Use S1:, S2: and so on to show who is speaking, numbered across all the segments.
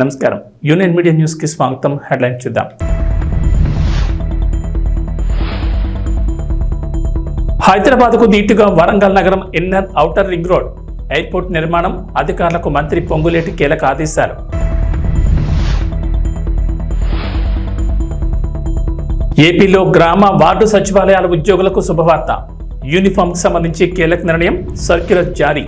S1: నమస్కారం. Union media న్యూస్కి స్వాగతం. హెడ్లైన్ చూద్దాం. హైదరాబాద్కు దీటుగా వరంగల్ నగరం inner outer ring road. Airport నిర్మాణం అధికారులకు మంత్రి పొంగులేటి కీలక ఆదేశాలు. ఏపీలో గ్రామ వార్డు సచివాలయాల ఉద్యోగులకు శుభవార్త. యూనిఫామ్కి సంబంధించి కీలక నిర్ణయం సర్క్యులర్ జారీ.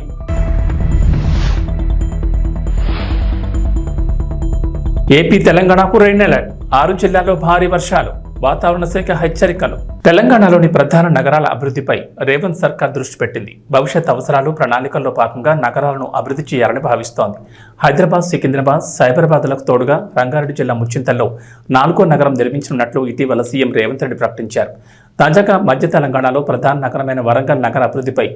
S1: ఏపీ తెలంగాణకు రెడ్ అలర్ట్ ఆరు జిల్లాల్లో భారీ వర్షాలు వాతావరణ శాఖ హెచ్చరికలు. తెలంగాణలోని ప్రధాన నగరాల అభివృద్ధిపై రేవంత్ సర్కార్ దృష్టి పెట్టింది. భవిష్యత్ అవసరాలు ప్రణాళికల్లో భాగంగా నగరాలను అభివృద్ధి చేయాలని భావిస్తోంది. హైదరాబాద్ సికింద్రాబాద్ సైబరాబాద్లకు తోడుగా రంగారెడ్డి జిల్లా ముచ్చింతల్లో నాలుగో నగరం నిర్మించనున్నట్లు ఇటీవల సీఎం రేవంత్ రెడ్డి ప్రకటించారు. తాజాగా మధ్య తెలంగాణలో ప్రధాన నగరమైన వరంగల్ నగర అభివృద్ధిపై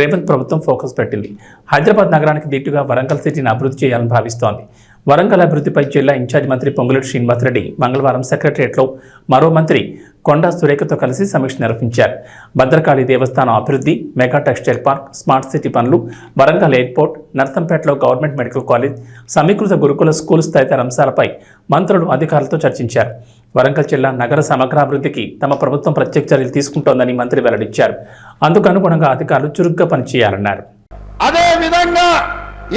S1: రేవంత్ ప్రభుత్వం ఫోకస్ పెట్టింది. హైదరాబాద్ నగరానికి దీటుగా వరంగల్ సిటీని అభివృద్ధి చేయాలని భావిస్తోంది. వరంగల్ అభివృద్ధిపై జిల్లా ఇన్ఛార్జ్ మంత్రి పొంగులేటి శ్రీనివాసరెడ్డి మంగళవారం సెక్రటరియట్లో మరో మంత్రి కొండా సురేఖతో కలిసి సమీక్ష నిర్వహించారు. భద్రకాళి దేవస్థానం అభివృద్ధి mega textile park smart city పనులు వరంగల్ ఎయిర్పోర్ట్ నర్సంపేటలో గవర్నమెంట్ మెడికల్ కాలేజ్ సమీకృత గురుకుల స్కూల్స్ తదితర అంశాలపై మంత్రులు అధికారులతో చర్చించారు. వరంగల్ జిల్లా నగర సమగ్రాభివృద్ధికి తమ ప్రభుత్వం ప్రత్యేక చర్యలు తీసుకుంటోందని మంత్రి వెల్లడించారు. అందుకు అనుగుణంగా అధికారులు చురుగ్గా పనిచేయాలన్నారు.
S2: అదే విధంగా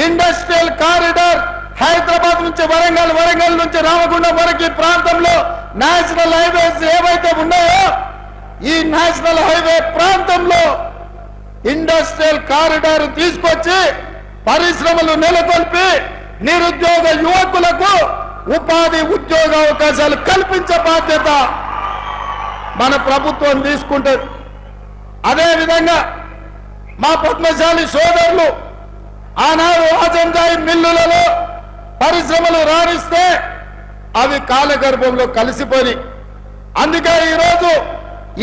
S2: ఇండస్ట్రియల్ కారిడార్ హైదరాబాద్ నుంచి వరంగల్ వరంగల్ నుంచి రామగుండం వరకు ప్రాంతంలో నేషనల్ హైవేస్ ఏవైతే ఉన్నాయో ఈ నేషనల్ హైవే ప్రాంతంలో ఇండస్ట్రియల్ కారిడార్ తీసుకొచ్చి పరిశ్రమలు నెలకొల్పి నిరుద్యోగ యువకులకు ఉపాధి ఉద్యోగ అవకాశాలు కల్పించే బాధ్యత మన ప్రభుత్వం తీసుకుంటుంది. అదే విధంగా మా పద్మశాలి సోదరులు ఆనాడు ఆజంజాయి మిల్లులలో పరిశ్రమలు రాణిస్తే అవి కాలగర్భంలో కలిసిపోయి. అందుకే ఈరోజు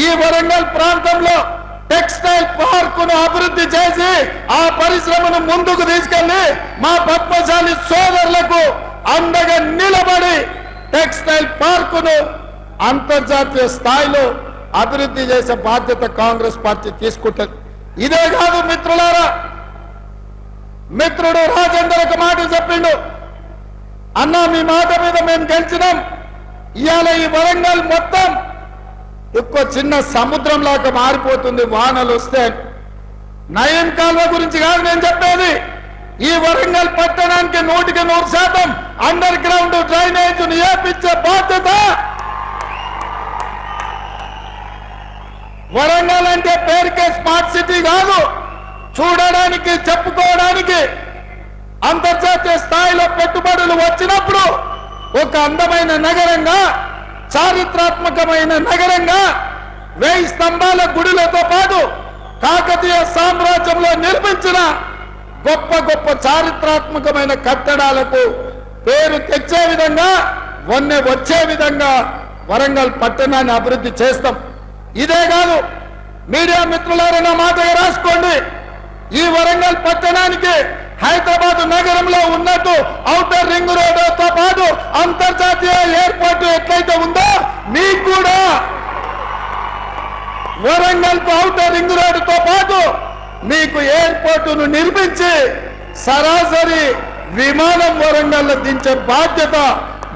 S2: ఈ వరంగల్ ప్రాంతంలో టెక్స్టైల్ పార్కును అభివృద్ధి చేసి ఆ పరిశ్రమను ముందుకు తీసుకెళ్ళి మా పద్మశాలి సోదరులకు అండగా నిలబడి టెక్స్టైల్ పార్కును అంతర్జాతీయ స్థాయిలో అభివృద్ధి చేసే బాధ్యత కాంగ్రెస్ పార్టీ తీసుకుంటుంది. ఇదే కాదు మిత్రులారా మిత్రుడు రాజేందర్ ఒక మాట చెప్పిండు. అన్న మీ మాట మీద మేము గెలిచినాం. ఇవాళ ఈ వరంగల్ మొత్తం ఎక్కువ చిన్న సముద్రం లాగా మారిపోతుంది వానలు వస్తే. నయం కాల్వ గురించి కాదు నేను చెప్పేది. ఈ వరంగల్ పట్టణానికి నూటికి నూరు శాతం అండర్ గ్రౌండ్ డ్రైనేజ్ ఏపించే బాధ్యత. వరంగల్ అంటే పేరుకే స్మార్ట్ సిటీ కాదు. చూడడానికి చెప్పుకోవడానికి అంతర్జాతీయ స్థాయిలో పెట్టుబడులు వచ్చినప్పుడు ఒక అందమైన నగరంగా చారిత్రాత్మకమైన నగరంగా వేయి స్తంభాల గుడిలతో పాటు కాకతీయ సామ్రాజ్యంలో నిర్మించిన గొప్ప గొప్ప చారిత్రాత్మకమైన కట్టడాలకు పేరు తెచ్చే విధంగా వన్నె వచ్చే విధంగా వరంగల్ పట్టణాన్ని అభివృద్ధి చేస్తాం. ఇదే కాదు మీడియా మిత్రులారైనా మాటగా రాసుకోండి. ఈ వరంగల్ పట్టణానికి హైదరాబాద్ నగరంలో ఉన్నట్టు ఔటర్ రింగ్ రోడ్తో పాటు అంతర్జాతీయ ఎయిర్పోర్ట్ ఎట్లయితే ఉందో మీకు కూడా వరంగల్ ఔటర్ రింగ్ రోడ్డుతో పాటు మీకు ఎయిర్పోర్టును నిర్మించి సరాసరి విమానం వరంగల్ దించే బాధ్యత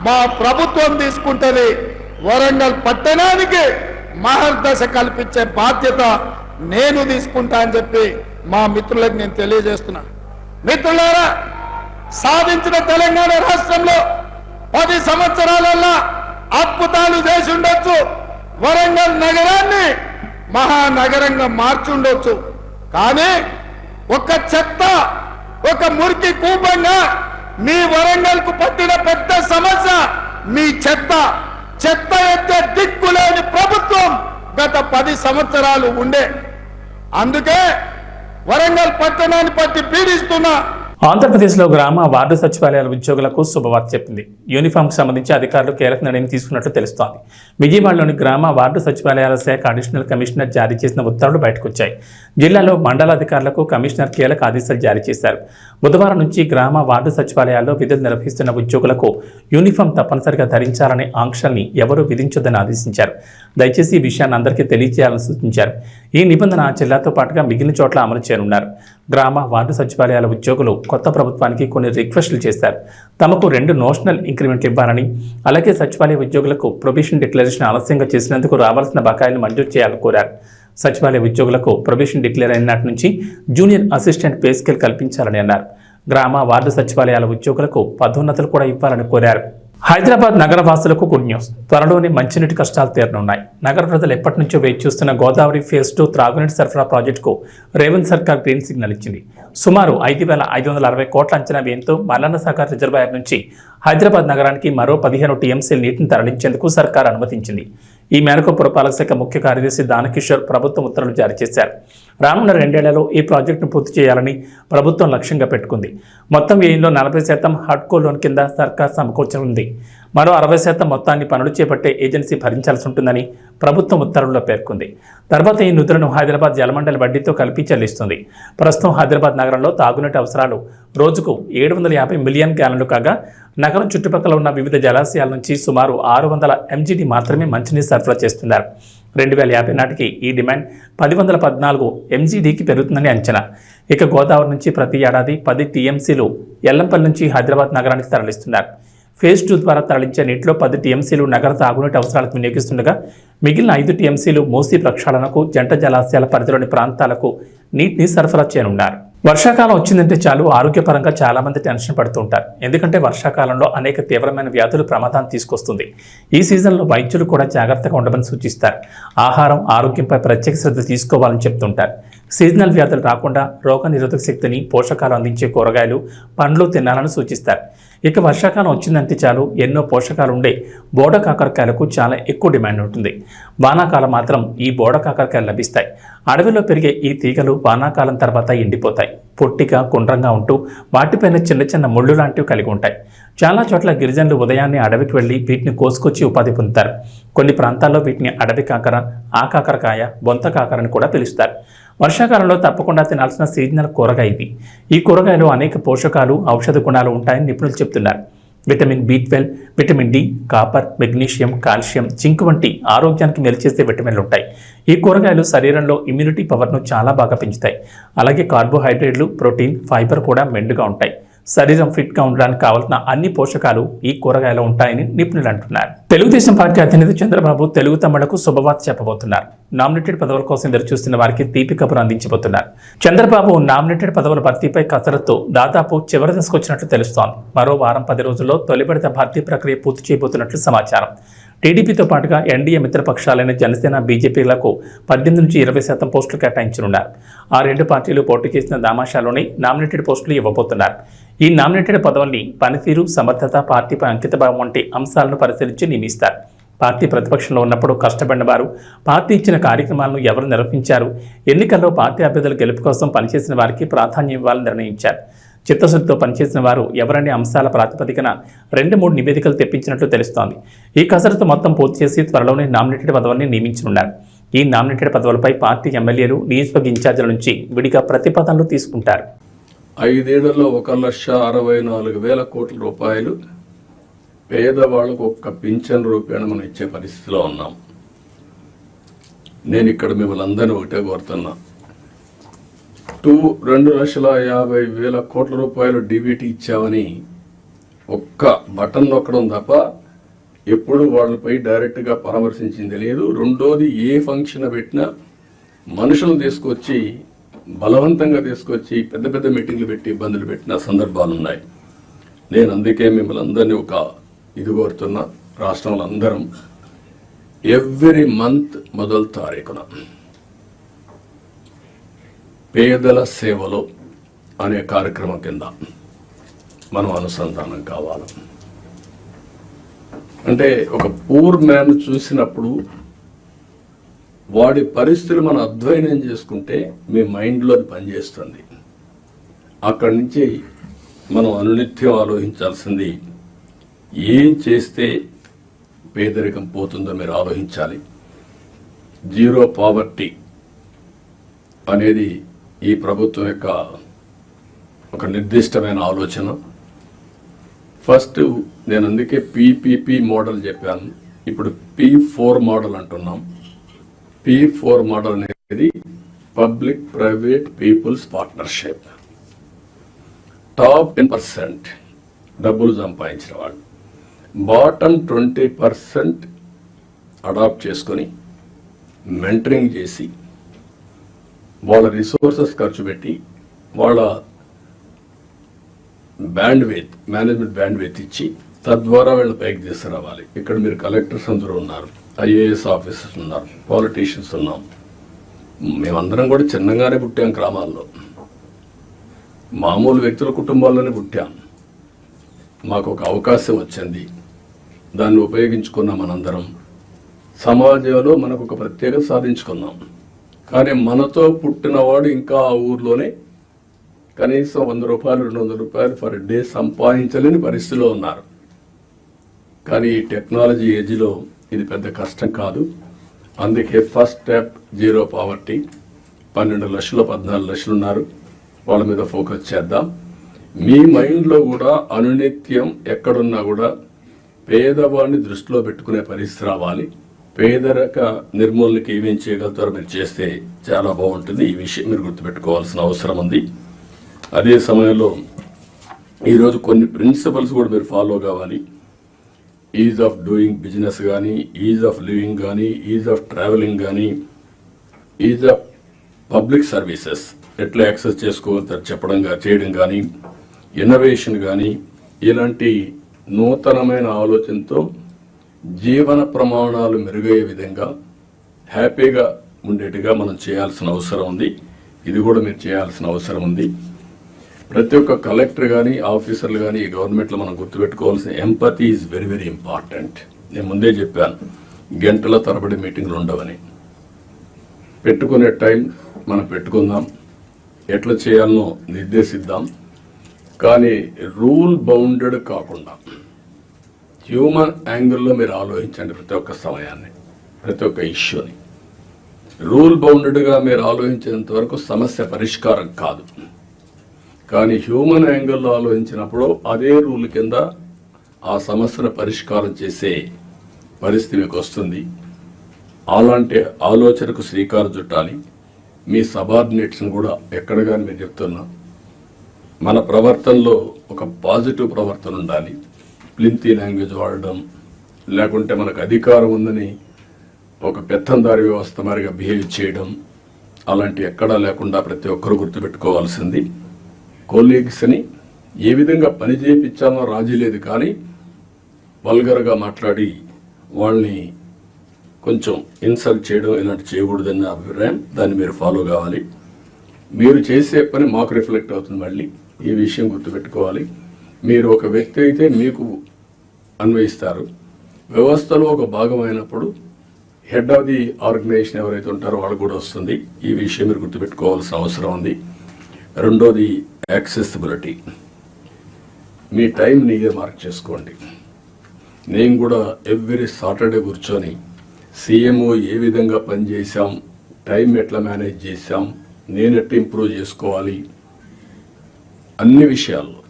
S2: మా ప్రభుత్వం తీసుకుంటుంది. వరంగల్ పట్టణానికి మహర్దశ కల్పించే బాధ్యత నేను తీసుకుంటా అని చెప్పి మా మిత్రులకు నేను తెలియజేస్తున్నా. మిత్రులారా సాధించిన తెలంగాణ రాష్ట్రంలో పది సంవత్సరాలల్లా అద్భుతాలు చేసి ఉండొచ్చు. వరంగల్ నగరాన్ని మహానగరంగా మార్చుండొచ్చు. కానీ ఒక చెత్త ఒక మురికి కూపంగా మీ వరంగల్కు పట్టిన పెద్ద సమస్య మీ చెత్త. చెత్త ఎత్తే దిక్కులేని ప్రభుత్వం గత పది సంవత్సరాలు ఉండే. అందుకే వరంగల్ పట్టణాన్ని పట్టి పీడిస్తున్నా
S1: ఆంధ్రప్రదేశ్లో గ్రామ వార్డు సచివాలయాల ఉద్యోగులకు శుభవార్త చెప్పింది. యూనిఫామ్కి సంబంధించి అధికారులు కీలక నిర్ణయం తీసుకున్నట్లు తెలుస్తోంది. విజయవాడలోని గ్రామ వార్డు సచివాలయాల శాఖ అడిషనల్ కమిషనర్ జారీ చేసిన ఉత్తర్వులు బయటకొచ్చాయి. జిల్లాలో మండల అధికారులకు కమిషనర్ కీలక ఆదేశాలు జారీ చేశారు. బుధవారం నుంచి గ్రామ వార్డు సచివాలయాల్లో విధులు నిర్వహిస్తున్న ఉద్యోగులకు యూనిఫామ్ తప్పనిసరిగా ధరించాలనే ఆంక్షల్ని ఎవరూ విధించొద్దని ఆదేశించారు. దయచేసి ఈ విషయాన్ని అందరికీ తెలియజేయాలని సూచించారు. ఈ నిబంధన జిల్లాతో పాటుగా మిగిలిన చోట్ల అమలు చేయనున్నారు. గ్రామ వార్డు సచివాలయాల ఉద్యోగులు కొత్త ప్రభుత్వానికి కొన్ని రిక్వెస్టులు చేశారు. తమకు రెండు నోషనల్ ఇంక్రిమెంట్లు ఇవ్వాలని అలాగే సచివాలయ ఉద్యోగులకు ప్రొబిషన్ డిక్లరేషన్ ఆలస్యంగా చేసినందుకు రావాల్సిన బకాయిలు మంజూరు చేయాలని కోరారు. సచివాలయ ఉద్యోగులకు ప్రొబిషన్ డిక్లేర్ అయిన నాటి నుంచి జూనియర్ అసిస్టెంట్ పే స్కేల్ కల్పించాలని అన్నారు. గ్రామ వార్డు సచివాలయాల ఉద్యోగులకు పదోన్నతులు కూడా ఇవ్వాలని కోరారు. హైదరాబాద్ నగర వాసులకు గుడ్ న్యూస్. త్వరలోనే మంచినీటి కష్టాలు తీరనున్నాయి. నగర ప్రజలు ఎప్పటి నుంచో వేచి చూస్తున్న గోదావరి ఫేజ్ టూ త్రాగునీటి సరఫరా ప్రాజెక్టుకు రేవంత్ సర్కార్ గ్రీన్ సిగ్నల్ ఇచ్చింది. సుమారు ఐదు వేల ఐదు వందల అరవై కోట్ల అంచనా వ్యయంతో మల్లన్న సాగర్ రిజర్వాయర్ నుంచి హైదరాబాద్ నగరానికి మరో పదిహేను టీఎంసీ నీటిని తరలించేందుకు సర్కార్ అనుమతించింది. ఈ మేరకు పురపాలక శాఖ ముఖ్య కార్యదర్శి దానకిషోర్ ప్రభుత్వం ఉత్తర్వులు జారీ చేశారు. రానున్న రెండేళ్ళలో ఈ ప్రాజెక్టును పూర్తి చేయాలని ప్రభుత్వం లక్ష్యంగా పెట్టుకుంది. మొత్తం వ్యయంలో నలభై శాతం హడ్కో లోన్ కింద సర్కార్ సమకూర్చనుంది. మరో అరవై శాతం మొత్తాన్ని పనులు చేపట్టే ఏజెన్సీ భరించాల్సి ఉంటుందని ప్రభుత్వం ఉత్తర్వుల్లో పేర్కొంది. తర్వాత ఈ నిధులను హైదరాబాద్ జలమండలి వడ్డీతో కలిపి చెల్లిస్తుంది. ప్రస్తుతం హైదరాబాద్ నగరంలో తాగునీటి అవసరాలు రోజుకు ఏడు వందల యాభై మిలియన్ గ్యాలన్లు కాగా నగరం చుట్టుపక్కల ఉన్న వివిధ జలాశయాల నుంచి సుమారు ఆరు వందల ఎంజీడీ మాత్రమే మంచినీరు సరఫరా చేస్తున్నారు. రెండు వేల యాభై నాటికి ఈ డిమాండ్ పది వందల పద్నాలుగు ఎంజీడీకి పెరుగుతుందని అంచనా. ఇక గోదావరి నుంచి ప్రతి ఏడాది పది టీఎంసీలు ఎల్లంపల్లి నుంచి హైదరాబాద్ నగరానికి తరలిస్తున్నారు. ఫేజ్ టూ ద్వారా తరలించే నీటిలో పది టీఎంసీలు నగర తాగునీటి అవసరాలకు వినియోగిస్తుండగా మిగిలిన ఐదు టీఎంసీలు మూసీ ప్రక్షాళనకు జంట జలాశయాల పరిధిలోని ప్రాంతాలకు నీటిని సరఫరా చేయనున్నారు. వర్షాకాలం వచ్చిందంటే చాలు ఆరోగ్యపరంగా చాలామంది టెన్షన్ పడుతుంటారు. ఎందుకంటే వర్షాకాలంలో అనేక తీవ్రమైన వ్యాధులు ప్రమాదాన్ని తీసుకొస్తుంది. ఈ సీజన్లో వైద్యులు కూడా జాగ్రత్తగా ఉండమని సూచిస్తారు. ఆహారం ఆరోగ్యంపై ప్రత్యేక శ్రద్ధ తీసుకోవాలని చెప్తుంటారు. సీజనల్ వ్యాధులు రాకుండా రోగ నిరోధక శక్తిని పోషకాలు అందించే కూరగాయలు పండ్లు తినాలని సూచిస్తారు. ఇక వర్షాకాలం వచ్చిందంటే చాలు. ఎన్నో పోషకాలు ఉండే బోడ కాకరకాయలకు చాలా ఎక్కువ డిమాండ్ ఉంటుంది. వానాకాలం మాత్రం ఈ బోడ కాకరకాయలు లభిస్తాయి. అడవిలో పెరిగే ఈ తీగలు వానాకాలం తర్వాత ఎండిపోతాయి. పొట్టిగా గుండ్రంగా ఉంటూ వాటిపైన చిన్న చిన్న ముళ్ళు లాంటివి కలిగి ఉంటాయి. చాలా చోట్ల గిరిజనులు ఉదయాన్నే అడవికి వెళ్ళి వీటిని కోసుకొచ్చి ఉపాధి పొందుతారు. కొన్ని ప్రాంతాల్లో వీటిని అడవి కాకర ఆ కాకరకాయ బొంత కాకర అని కూడా పిలుస్తారు. వర్షాకాలంలో తప్పకుండా తినాల్సిన సీజనల్ కూరగాయ ఇది ఈ కూరగాయలో అనేక పోషకాలు ఔషధ గుణాలు ఉంటాయని నిపుణులు చెబుతున్నారు. Vitamin B twelve vitamin D copper magnesium calcium zinc వంటి ఆరోగ్యానికి మేలు చేసే విటమిన్లు ఉంటాయి. ఈ కూరగాయలు శరీరంలో ఇమ్యూనిటీ పవర్ను చాలా బాగా పెంచుతాయి. అలాగే కార్బోహైడ్రేట్లు ప్రోటీన్ ఫైబర్ కూడా మెండుగా ఉంటాయి. శరీరం ఫిట్గా ఉండడానికి కావాల్సిన అన్ని పోషకాలు ఈ కూరగాయలో ఉంటాయని నిపుణులు అంటున్నారు. తెలుగుదేశం పార్టీ అధినేత చంద్రబాబు తెలుగు తమ్ముళ్ళకు శుభవార్త చెప్పబోతున్నారు. నామినేటెడ్ పదవుల కోసం ఎదురు చూస్తున్న వారికి తీపి కబురు అందించబోతున్నారు. చంద్రబాబు నామినేటెడ్ పదవుల భర్తీపై కసరత్తు దాదాపు చివరి దశకు వచ్చినట్లు తెలుస్తోంది. మరో వారం పది రోజుల్లో తొలి భర్తీ ప్రక్రియ పూర్తి చేయబోతున్నట్లు సమాచారం. టీడీపీతో పాటుగా ఎన్డీఏ మిత్రపక్షాలైన జనసేన బీజేపీలకు పద్దెనిమిది నుంచి ఇరవై శాతం పోస్టులు కేటాయించనున్నారు. ఆ రెండు పార్టీలు పోటీ చేసిన దామాషాలోనే నామినేటెడ్ పోస్టులు ఇవ్వబోతున్నారు. ఈ నామినేటెడ్ పదవుల్ని పనితీరు సమర్థత పార్టీపై అంకితభావం వంటి అంశాలను పరిశీలించి నియమిస్తారు. పార్టీ ప్రతిపక్షంలో ఉన్నప్పుడు కష్టపడిన వారు పార్టీ ఇచ్చిన కార్యక్రమాలను ఎవరు నిర్వహించారు ఎన్నికల్లో పార్టీ అభ్యర్థుల గెలుపు కోసం పనిచేసిన వారికి ప్రాధాన్యం ఇవ్వాలని నిర్ణయించారు. చిత్తశుద్ధితో పనిచేసిన వారు ఎవరనే అంశాల ప్రాతిపదికన రెండు మూడు నివేదికలు తెప్పించినట్లు తెలుస్తోంది. ఈ కసరత్తు మొత్తం పూర్తి చేసి త్వరలోనే నామినేటెడ్ పదవుల్ని నియమించనున్నారు. ఈ నామినేటెడ్ పదవులపై పార్టీ ఎమ్మెల్యేలు నియోజకవర్గ ఇన్ఛార్జీల నుంచి విడిగా ప్రతిపాదనలు తీసుకుంటారు.
S3: ఐదేళ్ళలో ఒక లక్ష అరవై నాలుగు వేల కోట్ల రూపాయలు పేదవాళ్ళకు ఒక్క పింఛన్ రూపేణ మనం ఇచ్చే పరిస్థితిలో ఉన్నాం. నేను ఇక్కడ మిమ్మల్ని అందరినీ ఒకటే కోరుతున్నా. టూ రెండు లక్షల యాభై వేల కోట్ల రూపాయలు డిబిటీ ఇచ్చామని ఒక్క బటన్ నొక్కడం తప్ప ఎప్పుడు వాళ్ళపై డైరెక్ట్గా పరామర్శించింది లేదు. రెండోది ఏ ఫంక్షన్ పెట్టినా మనుషులను తీసుకొచ్చి బలవంతంగా తీసుకొచ్చి పెద్ద పెద్ద మీటింగ్లు పెట్టి ఇబ్బందులు పెట్టిన సందర్భాలు ఉన్నాయి. నేను అందుకే మిమ్మల్ని అందరినీ ఒక ఇది కోరుతున్నా. రాష్ట్రంలో అందరం ఎవ్రీ మంత్ మొదలు తారీఖున. పేదల సేవలో అనే కార్యక్రమం కింద మనం అనుసంధానం కావాలి. అంటే ఒక పూర్ మ్యాన్ చూసినప్పుడు వాడి పరిస్థితులు మనం అధ్వయనం చేసుకుంటే మీ మైండ్లో అది పనిచేస్తుంది. అక్కడి నుంచి మనం అనునిత్యం ఆలోచించాల్సింది ఏం చేస్తే పేదరికం పోతుందో మీరు ఆలోచించాలి. జీరో పావర్టీ అనేది ఈ ప్రభుత్వం యొక్క ఒక నిర్దిష్టమైన ఆలోచన. ఫస్ట్ నేను అందుకే పీపీపీ మోడల్ చెప్పాను. ఇప్పుడు పీ ఫోర్ మోడల్ అంటున్నాం. పీ ఫోర్ మోడల్ అనేది public private people's partnership. Top ten percent డబ్బులు సంపాదించిన వాళ్ళు. బాటమ్ ట్వంటీ పర్సెంట్ అడాప్ట్ చేసుకొని మెంటరింగ్ చేసి వాళ్ళ రిసోర్సెస్ ఖర్చు పెట్టి వాళ్ళ bandwidth management bandwidth ఇచ్చి తద్వారా వీళ్ళు పైకి తీసుకురావాలి. ఇక్కడ మీరు కలెక్టర్స్ అందరూ ఉన్నారు ఐఏఎస్ ఆఫీసర్స్ ఉన్నారు పాలిటీషియన్స్ ఉన్నాం. మేమందరం కూడా చిన్నగానే పుట్టాం గ్రామాల్లో. మామూలు వ్యక్తుల కుటుంబాల్లోనే పుట్టాం. మాకు ఒక అవకాశం వచ్చింది. దాన్ని ఉపయోగించుకున్నాం మనందరం. సమాజంలో మనకు ఒక ప్రత్యేకత సాధించుకున్నాం. కానీ మనతో పుట్టినవాడు ఇంకా ఆ ఊర్లోనే కనీసం వంద రూపాయలు రెండు వందల రూపాయలు పర్ డే సంపాదించలేని పరిస్థితిలో ఉన్నారు. కానీ ఈ టెక్నాలజీ ఏజ్లో ఇది పెద్ద కష్టం కాదు. అందుకే ఫస్ట్ స్టెప్ జీరో పావర్టీ. పన్నెండు లక్షలు పద్నాలుగు లక్షలు ఉన్నారు. వాళ్ళ మీద ఫోకస్ చేద్దాం. మీ మైండ్లో కూడా అనునిత్యం ఎక్కడున్నా కూడా పేదవాడిని దృష్టిలో పెట్టుకునే పరిస్థితి రావాలి. పేదరిక నిర్మూలనకి ఏమేం చేయగలుగుతారో మీరు చేస్తే చాలా బాగుంటుంది. ఈ విషయం మీరు గుర్తుపెట్టుకోవాల్సిన అవసరం ఉంది. అదే సమయంలో ఈరోజు కొన్ని ప్రిన్సిపల్స్ కూడా మీరు ఫాలో కావాలి. ఈజ్ ఆఫ్ డూయింగ్ బిజినెస్ కానీ ఈజ్ ఆఫ్ లివింగ్ కానీ ఈజ్ ఆఫ్ ట్రావెలింగ్ కానీ ఈజ్ ఆఫ్ పబ్లిక్ సర్వీసెస్ ఎట్లా యాక్సెస్ చేసుకోగలుగుతారు చెప్పడం చేయడం కానీ ఇన్నోవేషన్ కానీ ఇలాంటి నూతనమైన ఆలోచనతో జీవన ప్రమాణాలు మెరుగయ్యే విధంగా హ్యాపీగా ఉండేట్టుగా మనం చేయాల్సిన అవసరం ఉంది. ఇది కూడా మీరు చేయాల్సిన అవసరం ఉంది. ప్రతి ఒక్క కలెక్టర్ కానీ ఆఫీసర్లు కానీ ఈ గవర్నమెంట్లో మనం గుర్తుపెట్టుకోవాల్సిన empathy is very very important నేను ముందే చెప్పాను గంటల తరబడి మీటింగ్లు ఉండవని. పెట్టుకునే టైం మనం పెట్టుకుందాం ఎట్లా చేయాలనో నిర్దేశిద్దాం. కానీ రూల్ బౌండెడ్ కాకుండా హ్యూమన్ యాంగిల్లో మీరు ఆలోచించండి ప్రతి ఒక్క సమయాన్ని ప్రతి ఒక్క ఇష్యూని. రూల్ బౌండెడ్గా మీరు ఆలోచించేంత వరకు సమస్య పరిష్కారం కాదు. కానీ హ్యూమన్ యాంగిల్లో ఆలోచించినప్పుడు అదే రూల్ కింద ఆ సమస్యను పరిష్కారం చేసే పరిస్థితి మీకు వస్తుంది. అలాంటి ఆలోచనకు శ్రీకారం చుట్టాలి. మీ సబార్డినేట్స్ని కూడా ఎక్కడ కానీ మీరు చెప్తున్నా. మన ప్రవర్తనలో ఒక పాజిటివ్ ప్రవర్తన ఉండాలి. ప్లింతీ లాంగ్వేజ్ వాడడం లేకుంటే మనకు అధికారం ఉందని ఒక పెత్తందారి వ్యవస్థ మారిగా బిహేవ్ చేయడం అలాంటి ఎక్కడా లేకుండా ప్రతి ఒక్కరు గుర్తుపెట్టుకోవాల్సింది. కొలీగ్స్ని ఏ విధంగా పని చేయించాలో రాజీ లేదు కానీ వల్గర్గా మాట్లాడి వాళ్ళని కొంచెం ఇన్సల్ట్ చేయడం ఇలాంటి చేయకూడదన్న అభిప్రాయం. దాన్ని మీరు ఫాలో కావాలి. మీరు చేసే పని మాకు రిఫ్లెక్ట్ అవుతుంది మళ్ళీ. ఈ విషయం గుర్తుపెట్టుకోవాలి. మీరు ఒక వ్యక్తి అయితే మీకు అన్వయిస్తారు. వ్యవస్థలో ఒక భాగమైనప్పుడు హెడ్ ఆఫ్ ది ఆర్గనైజేషన్ ఎవరైతే ఉంటారో వాళ్ళకు కూడా వస్తుంది. ఈ విషయం మీరు గుర్తుపెట్టుకోవాల్సిన అవసరం ఉంది. రెండోది యాక్సెసిబిలిటీ. మీ టైం నియర్ మార్క్ చేసుకోండి. నేను కూడా ఎవ్రీ సాటర్డే కూర్చొని సీఎంఓ ఏ విధంగా పనిచేసాం టైం ఎట్లా మేనేజ్ చేశాం నేను ఎట్లా ఇంప్రూవ్ చేసుకోవాలి అన్ని విషయాల్లో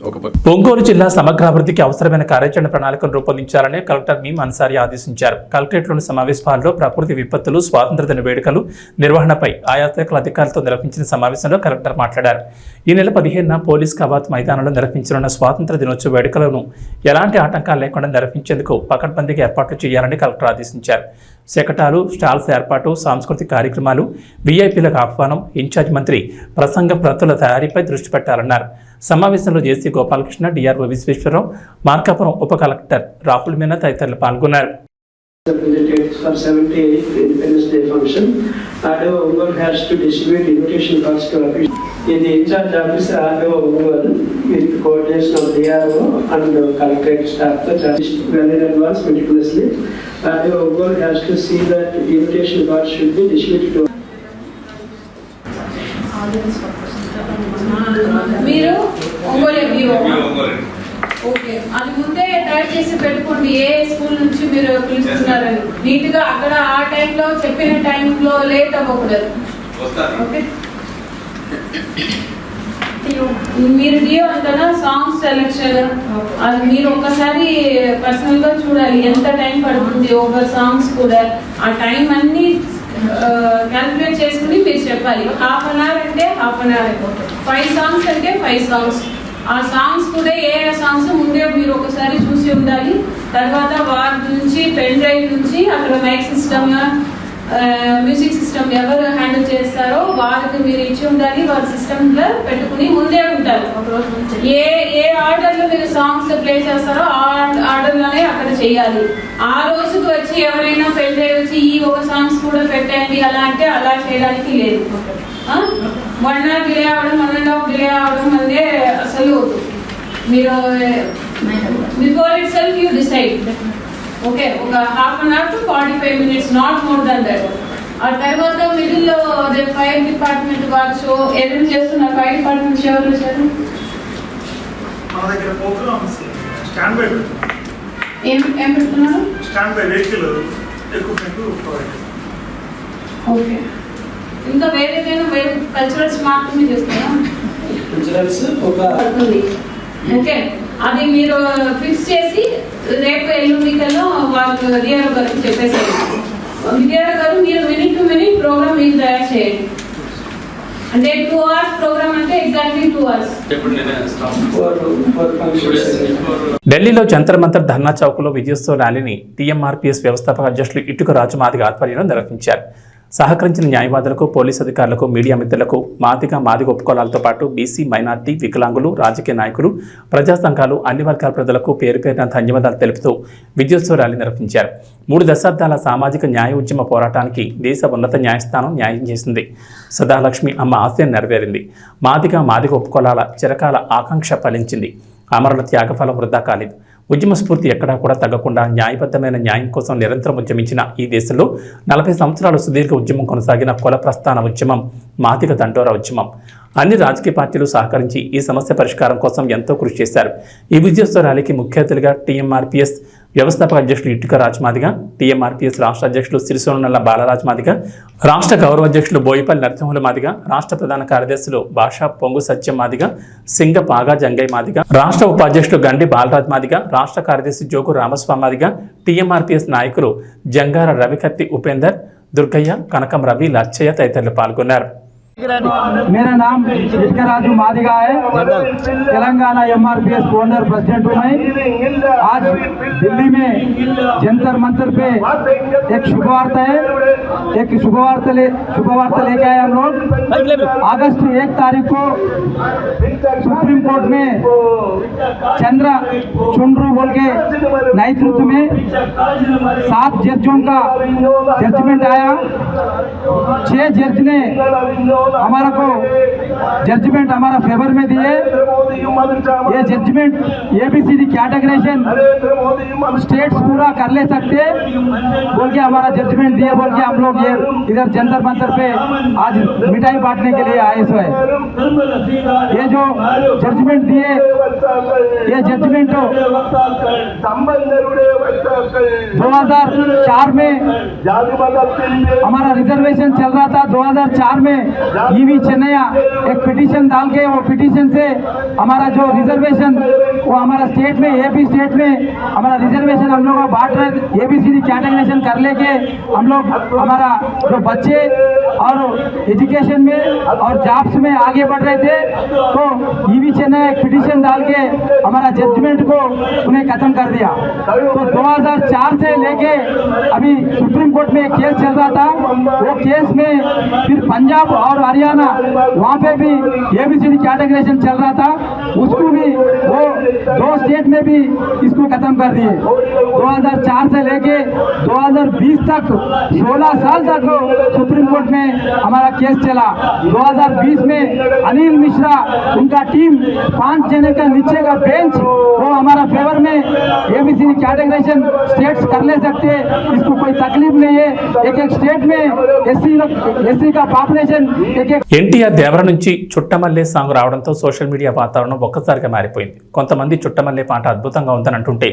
S1: ఒంగోలు జిల్లా సమగ్రాభివృద్ధికి అవసరమైన కార్యాచరణ ప్రణాళికను రూపొందించాలని కలెక్టర్ మీమ్ అన్సారి ఆదేశించారు. కలెక్టరేట్లోని సమావేశ హాల్లో ప్రకృతి విపత్తులు స్వాతంత్ర దిన వేడుకలు నిర్వహణపై ఆయా శాఖల అధికారులతో నిర్వహించిన సమావేశంలో కలెక్టర్ మాట్లాడారు. ఈ నెల పదిహేనున పోలీస్ కవాత్ మైదానంలో నిర్వహించనున్న స్వాతంత్ర దినోత్సవ వేడుకలను ఎలాంటి ఆటంకాలు లేకుండా నిర్వహించేందుకు పకడ్బందీగా ఏర్పాట్లు చేయాలని కలెక్టర్ ఆదేశించారు. శకటాలు స్టాల్స్ ఏర్పాటు సాంస్కృతిక కార్యక్రమాలు వీఐపీలకు ఆహ్వానం ఇన్ఛార్జ్ మంత్రి ప్రసంగ ప్రతుల తయారీపై దృష్టి పెట్టాలన్నారు. సమావేశంలో జేసీ గోపాలకృష్ణ డిఆర్ఓ విశ్వేశ్వరరావు మార్కాపురం ఉప కలెక్టర్ రాహుల్ మీనా తదితరులు పాల్గొన్నారు.
S4: Audience for
S5: మీరు ఓకే. అది ముందే టైప్ చేసి పెట్టుకోండి. ఏ స్కూల్ నుంచి మీరు పిలుస్తున్నారని నీట్గా అక్కడ ఆ టైంలో చెప్పిన టైంలో లేట్ అవ్వకూడదు. ఓకే. మీరు డియో అంటారా? సాంగ్ సెలెక్షన్ అది మీరు ఒక్కసారి పర్సనల్గా చూడాలి. ఎంత టైం పడుతుంది? ఓవర్ సాంగ్స్ కూడా. ఆ టైం అన్ని క్యాల్కులేట్ చేసుకుని మీరు చెప్పాలి. హాఫ్ అన్ అవర్ అంటే హాఫ్ అన్ అవర్ అయిపోతుంది. ఫైవ్ సాంగ్స్ అంటే ఫైవ్ సాంగ్స్ ఆ సాంగ్స్ కూడా ఏ ఏ సాంగ్స్ ముందే మీరు ఒకసారి చూసి ఉండాలి. తర్వాత వారి నుంచి పెన్ డ్రైవ్ నుంచి అక్కడ మైక్ సిస్టమ్ మ్యూజిక్ సిస్టమ్ ఎవరు వారికి మీరు ఇచ్చి ఉండాలి వారి సిస్టమ్లో పెట్టుకుని ముందే ఉంటారు. ఏ ఏ ఆర్డర్లో మీరు సాంగ్స్ ప్లే చేస్తారో ఆ ఆర్డర్లోనే అక్కడ చేయాలి. ఆ రోజుకి వచ్చి ఎవరైనా డ్రైవ్ వచ్చి ఈ ఒక సాంగ్స్ కూడా పెట్టండి అలా అంటే అలా చేయడానికి లేదు. వన్ అవర్ డిలే అవ్వడం వన్ అండ్ హాఫ్ డిలే అవ్వడం అంటే అసలు. మీరు before itself you decide okay ఒక half an hour to forty five minutes not more than that ఆ తర్వాత మిడిల్లో అదే ఫైర్ డిపార్ట్మెంట్ వాళ్ళు షో ఏదైనా చేస్తున్నారు? ఫైర్ డిపార్ట్మెంట్ ఎవరు సార్
S6: మన దగ్గర ప్రోగ్రామ్స్ స్టాండ్ బై
S5: ఏం ఏం పెడుతున్నారు?
S6: Standby vehicle equipment provide
S5: okay. ఇంకా వేరే కల్చరల్స్ మాత్రమే చేస్తారా
S4: కల్చరల్స్ ఒక
S5: పడుతుంది. ఓకే. అది మీరు ఫిక్స్ చేసి రేపు ఎల్లుండికల్లో వాళ్ళు విద్యారావు గారికి చెప్పేసారు గారు మీరు మినిట్ టు మినిట్ ప్రోగ్రామ్ మీరు తయారు చేయండి. అంటే టూ అవర్స్ ప్రోగ్రామ్ అంటే ఎగ్జాక్ట్లీ టూ అవర్స్
S1: ఢిల్లీలో జంతర్ మంతర్ ధర్నా చౌక్లో విజయోత్సవ ర్యాలీని టీఎంఆర్పీఎస్ వ్యవస్థాపక అధ్యక్షులు ఇటుక రాజు మాదిగ ఆధ్వర్యంలో నిర్వహించారు. సహకరించిన న్యాయవాదులకు పోలీసు అధికారులకు మీడియా మిత్రులకు మాదిగ మాదిగ ఒప్పుకోలాలతో పాటు బీసీ మైనార్టీ వికలాంగులు రాజకీయ నాయకులు ప్రజా సంఘాలు అన్ని వర్గాల ప్రజలకు పేరు పేరున ధన్యవాదాలు తెలుపుతూ విజయోత్సవ ర్యాలీ నిర్వహించారు. మూడు దశాబ్దాల సామాజిక న్యాయ ఉద్యమ పోరాటానికి దేశ ఉన్నత న్యాయస్థానం న్యాయం చేసింది. సదాలక్ష్మి అమ్మ ఆశయం నెరవేరింది. మాదిగ మాదిగ ఒప్పుకోలాల చిరకాల ఆకాంక్ష ఫలించింది. అమరుల త్యాగఫలం వృద్ధా కాలేదు. ఉద్యమ స్ఫూర్తి ఎక్కడా కూడా తగ్గకుండా న్యాయబద్ధమైన న్యాయం కోసం నిరంతరం ఉద్యమించిన ఈ దేశంలో నలభై సంవత్సరాలు సుదీర్ఘ ఉద్యమం కొనసాగిన కుల ప్రస్థాన ఉద్యమం మాతిక దండోర ఉద్యమం. అన్ని రాజకీయ పార్టీలు సహకరించి ఈ సమస్య పరిష్కారం కోసం ఎంతో కృషి చేశారు. ఈ విజయోత్సవ ర్యాలీకి ముఖ్య అతిథిగా టీఎంఆర్పీఎస్ వ్యవస్థాపక అధ్యక్షులు ఇటుక రాజమాదిగ టీఎంఆర్పీఎస్ రాష్ట్ర అధ్యక్షులు సిరిసోనల్ల బాలరాజ్ బాలరాజమాదిగ రాష్ట్ర గౌరవ అధ్యక్షులు బోయిపల్లి నరసింహుల మాదిగా రాష్ట్ర ప్రధాన కార్యదర్శులు భాషా పొంగు సత్యం మాదిగ సింగ పాగా జంగయ్య మాదిగా రాష్ట్ర ఉపాధ్యక్షులు గండి బాలరాజ్ మాదిగ రాష్ట్ర కార్యదర్శి జోగు రామస్వామి మాదిగా టీఎంఆర్పీఎస్ నాయకులు జంగార రవికత్తి ఉపేందర్ దుర్గయ్య కనకం రవి లచ్చయ్య తదితరులు పాల్గొన్నారు.
S7: मेरा नाम राजू मादिगा है। तेलंगाना एमआरपीएस फाउंडर प्रेसिडेंट हूँ मैं। आज दिल्ली में जंतर मंतर पे एक शुभवार्ता है। एक शुभवार्ता ले शुभवार्ता लेके आए हम लोग। अगस्त एक तारीख को सुप्रीम कोर्ट में चंद्र चुंड्रू बोल के नेतृत्व में सात जजों का जजमेंट आया। छह जज ने हमारा को जजमेंट हमारा फेवर में दिए ये जजमेंट एबीसीडी कैटेगराइजेशन स्टेट्स पूरा कर ले सकते बोल के हमारा जजमेंट दिए बोल के हम लोग ये इधर जंतर मंतर पे आज मिठाई बांटने के लिए आए सो है। ये जो जजमेंट दिए, ये जजमेंट 2004 में हमारा रिजर्वेशन चल रहा था। 2004 में ईवी चेन्नैया एक पिटीशन डाल के वो पिटीशन से हमारा जो रिजर्वेशन वो हमारा स्टेट में एपी स्टेट में हमारा रिजर्वेशन हम लोग बांट रहे एबीसीडी कैटेगराइजेशन कर लेके हम लोग, हमारा जो बच्चे और एजुकेशन में और जॉब्स में आगे बढ़ रहे थे तो ईवी चेन्नैया एक पिटीशन डाल के हमारा जजमेंट को उन्हें खत्म कर दिया। तो 2004 से लेके अभी सुप्रीम कोर्ट में केस चल रहा था। वो केस में फिर पंजाब और हरियाणा, वहाँ पे भी एबीसीडी कैटेगराइजेशन चल रहा था। उसको भी वो दो स्टेट में भी इसको खत्म कर दिए। 2004 से लेके 2020 तक 16 साल तक सुप्रीम कोर्ट में हमारा केस चला। 2020 में अनिल मिश्रा, उनका टीम पाँच जने का नीचे का बेंच, वो हमारा फेवर में एबीसी कैटेगराइजेशन स्टेट्स कर ले सकते इसको कोई तकलीफ़ नहीं है। एक एक स्टेट में एससी एससी का पॉपुलेशन
S1: ఎన్టీఆర్ దేవర నుంచి చుట్టమల్లే సాంగ్ రావడంతో సోషల్ మీడియా వాతావరణం ఒక్కసారిగా మారిపోయింది. కొంతమంది చుట్టమల్లే పాట అద్భుతంగా ఉందని అంటుంటే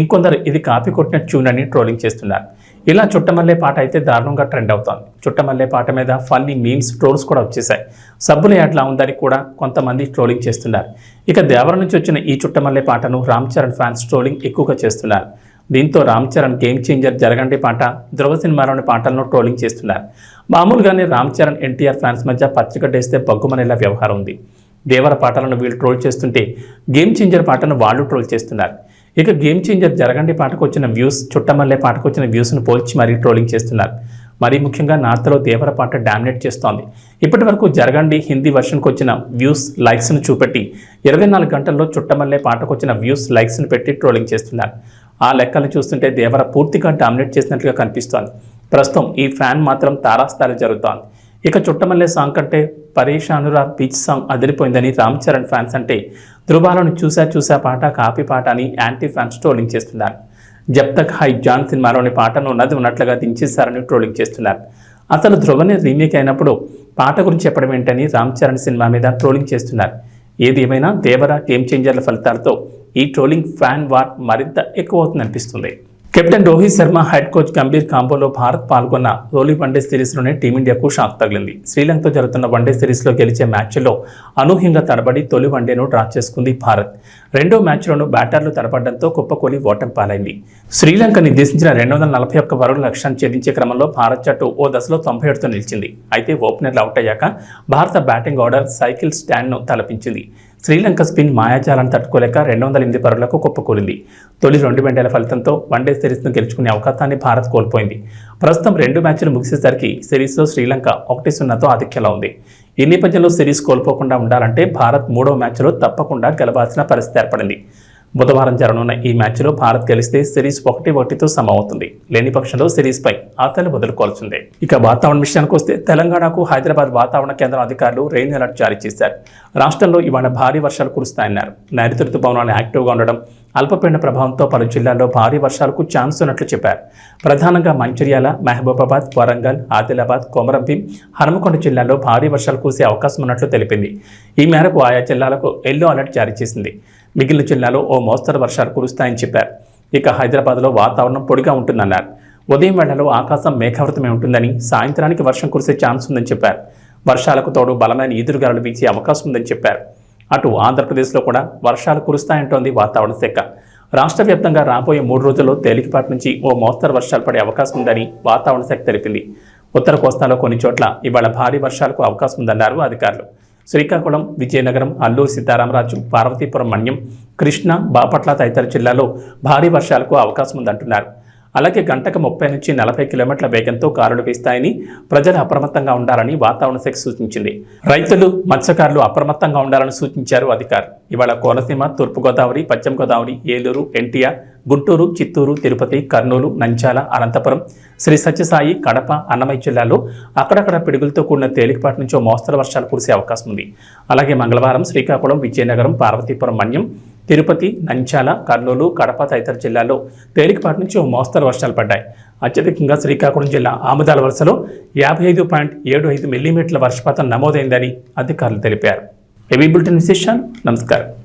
S1: ఇంకొందరు ఇది కాపీ కొట్టిన ట్యూన్ అని ట్రోలింగ్ చేస్తున్నారు. ఇలా చుట్టమల్లే పాట అయితే దారుణంగా ట్రెండ్ అవుతోంది. చుట్టమల్లే పాట మీద ఫన్నీ మీమ్స్ ట్రోల్స్ కూడా వచ్చేసాయి సబ్బుల యాడ్లా ఉందని కూడా కొంతమంది ట్రోలింగ్ చేస్తున్నారు. ఇక దేవర నుంచి వచ్చిన ఈ చుట్టమల్లే పాటను రామ్ చరణ్ ఫ్యాన్స్ ట్రోలింగ్ ఎక్కువగా చేస్తున్నారు. దీంతో రామ్ చరణ్ గేమ్ చేంజర్ జరగండి పాట ధ్రువ సినిమాలోని పాటలను ట్రోలింగ్ చేస్తున్నారు. మామూలుగానే రామ్ చరణ్ ఎన్టీఆర్ ఫ్యాన్స్ మధ్య పచ్చిగడ్డేస్తే బగ్గుమనేలా వ్యవహారం ఉంది. దేవర పాటలను వీళ్ళు ట్రోల్ చేస్తుంటే గేమ్ చేంజర్ పాటను వాళ్ళు ట్రోల్ చేస్తున్నారు. ఇక గేమ్ చేంజర్ జరగండి పాటకు వచ్చిన వ్యూస్ చుట్టమల్లే పాటకు వచ్చిన వ్యూస్ను పోల్చి మరీ ట్రోలింగ్ చేస్తున్నారు. మరీ ముఖ్యంగా నార్త్లో దేవర పాట డామినేట్ చేస్తోంది. ఇప్పటి వరకు జరగండి హిందీ వర్షన్కి వచ్చిన వ్యూస్ లైక్స్ను చూపెట్టి ఇరవై నాలుగు గంటల్లో చుట్టమల్లే పాటకు వచ్చిన వ్యూస్ లైక్స్ను పెట్టి ట్రోలింగ్ చేస్తున్నారు. ఆ లెక్కలు చూస్తుంటే దేవర పూర్తిగా డామినేట్ చేసినట్లుగా కనిపిస్తోంది. ప్రస్తుతం ఈ ఫ్యాన్ మాత్రం తారాస్థాయి జరుగుతోంది. ఇక చుట్టమల్లే సాంగ్ కంటే పరేషానురా బీచ్ సాంగ్ అదిరిపోయిందని రామ్ చరణ్ ఫ్యాన్స్ అంటే ధృవాలను చూసా చూసా పాట కాపీ పాట అని యాంటీ ఫ్యాన్స్ ట్రోలింగ్ చేస్తున్నారు. జబ్ తక్ హై జాన్ సినిమాలోని పాటను ఉన్నది ఉన్నట్లుగా దించేశారని ట్రోలింగ్ చేస్తున్నారు. అసలు ధ్రువని రీమేక్ అయినప్పుడు పాట గురించి చెప్పడం ఏంటని రామ్ చరణ్ సినిమా మీద ట్రోలింగ్ చేస్తున్నారు. ఏది ఏమైనా దేవర గేమ్ చేంజర్ల ఫలితాలతో ఈ ట్రోలింగ్ ఫ్యాన్ వార్ మరింత ఎక్కువ అవుతుందనిపిస్తుంది captain Rohit Sharma head coach Gambhir కాంబోలో Bharat పాల్గొన్న తొలి వన్డే సిరీస్లోనే టీమిండియాకు షాక్ తగిలింది. శ్రీలంకతో జరుగుతున్న వన్డే సిరీస్లో గెలిచే మ్యాచ్లో అనూహ్యంగా తడబడి తొలి వన్డేను డ్రా చేసుకుంది భారత్. రెండో మ్యాచ్లోనూ బ్యాటర్లు తడబడడంతో కుప్పకూలి ఓటమి పాలైంది. శ్రీలంక నిర్దేశించిన రెండు వందల నలభై ఒక్క పరుగుల లక్ష్యాన్ని ఛేదించే క్రమంలో భారత్ జట్టు ఓ దశలో తొంభై ఏడుతో నిలిచింది. అయితే ఓపెనర్లు అవుట్ అయ్యాక భారత బ్యాటింగ్ ఆర్డర్ సైకిల్ స్టాండ్ను తలపించింది. శ్రీలంక స్పిన్ మాయాజాలను తట్టుకోలేక రెండు వందల ఎనిమిది పరుగులకు కుప్పకూలింది. తొలి రెండు వెంటల ఫలితంతో వన్డే సిరీస్ను గెలుచుకునే అవకాశాన్ని భారత్ కోల్పోయింది. ప్రస్తుతం రెండు మ్యాచ్లు ముగిసేసరికి సిరీస్లో శ్రీలంక ఒకటి సున్నాతో ఆధిక్యంలో ఉంది. ఈ నేపథ్యంలో సిరీస్ కోల్పోకుండా ఉండాలంటే భారత్ మూడో మ్యాచ్లో తప్పకుండా గెలవాల్సిన పరిస్థితి ఏర్పడింది. బుధవారం జరగనున్న ఈ మ్యాచ్లో భారత్ గెలిస్తే సిరీస్ ఒకటి ఒకటితో సమమవుతుంది. లేని పక్షంలో సిరీస్పై ఆతలు వదులుకోవాల్సిందే ఇక వాతావరణ విషయానికి వస్తే తెలంగాణకు హైదరాబాద్ వాతావరణ కేంద్రం అధికారులు రెయిన్ అలర్ట్ జారీ చేశారు. రాష్ట్రంలో ఇవాళ భారీ వర్షాలు కురుస్తాయన్నారు. నైరుతి ఋతుపవనాలు యాక్టివ్గా ఉండడం అల్పపీడన ప్రభావంతో పలు జిల్లాల్లో భారీ వర్షాలకు ఛాన్స్ ఉన్నట్లు చెప్పారు. ప్రధానంగా మంచిర్యాల మహబూబాబాద్ వరంగల్ ఆదిలాబాద్ కొమరంభీం హనుమకొండ జిల్లాల్లో భారీ వర్షాలు కురిసే అవకాశం ఉన్నట్లు తెలిపింది. ఈ మేరకు ఆయా జిల్లాలకు ఎల్లో అలర్ట్ జారీ చేసింది. మిగిలిన జిల్లాలో ఓ మోస్తరు వర్షాలు కురుస్తాయని చెప్పారు. ఇక హైదరాబాద్లో వాతావరణం పొడిగా ఉంటుందన్నారు. ఉదయం వేళలో ఆకాశం మేఘావృతమే ఉంటుందని సాయంత్రానికి వర్షం కురిసే ఛాన్స్ ఉందని చెప్పారు. వర్షాలకు తోడు బలమైన ఈదురుగాలు వీచే అవకాశం ఉందని చెప్పారు. అటు ఆంధ్రప్రదేశ్లో కూడా వర్షాలు కురుస్తాయంటోంది వాతావరణ శాఖ. రాష్ట్ర వ్యాప్తంగా రాబోయే మూడు రోజుల్లో తేలికపాటి నుంచి ఓ మోస్తరు వర్షాలు పడే అవకాశం ఉందని వాతావరణ శాఖ తెలిపింది. ఉత్తర కోస్తాలో కొన్ని చోట్ల ఇవాళ భారీ వర్షాలకు అవకాశం ఉందన్నారు అధికారులు. శ్రీకాకుళం విజయనగరం అల్లూరు సీతారామరాజు పార్వతీపురం మన్యం కృష్ణ బాపట్ల తదితర జిల్లాలో భారీ వర్షాలకు అవకాశం ఉందంటున్నారు. అలాగే గంటకు ముప్పై నుంచి నలభై కిలోమీటర్ల వేగంతో కారులు వీస్తాయని ప్రజలు అప్రమత్తంగా ఉండాలని వాతావరణ శాఖ సూచించింది. రైతులు మత్స్యకారులు అప్రమత్తంగా ఉండాలని సూచించారు అధికారులు. ఇవాళ కోనసీమ తూర్పుగోదావరి పశ్చిమ గోదావరి ఏలూరు ఎన్టీఆర్ గుంటూరు చిత్తూరు తిరుపతి కర్నూలు నంచాల అనంతపురం శ్రీ సత్యసాయి కడప అన్నమయ్య జిల్లాలో అక్కడక్కడ పిడుగులతో కూడిన తేలికపాటి నుంచి మోస్తరు వర్షాలు కురిసే అవకాశం ఉంది. అలాగే మంగళవారం శ్రీకాకుళం విజయనగరం పార్వతీపురం మన్యం తిరుపతి నంచాల కర్నూలు కడప తదితర జిల్లాల్లో తేలికపాటి నుంచి ఓ మోస్తరు వర్షాలు పడ్డాయి. అత్యధికంగా శ్రీకాకుళం జిల్లా ఆముదాల వలసలో యాభై ఐదు పాయింట్ ఏడు ఐదు మిల్లీమీటర్ల వర్షపాతం నమోదైందని అధికారులు తెలిపారు. ఏబీ బులెటిన్ విశేషాలు. నమస్కారం.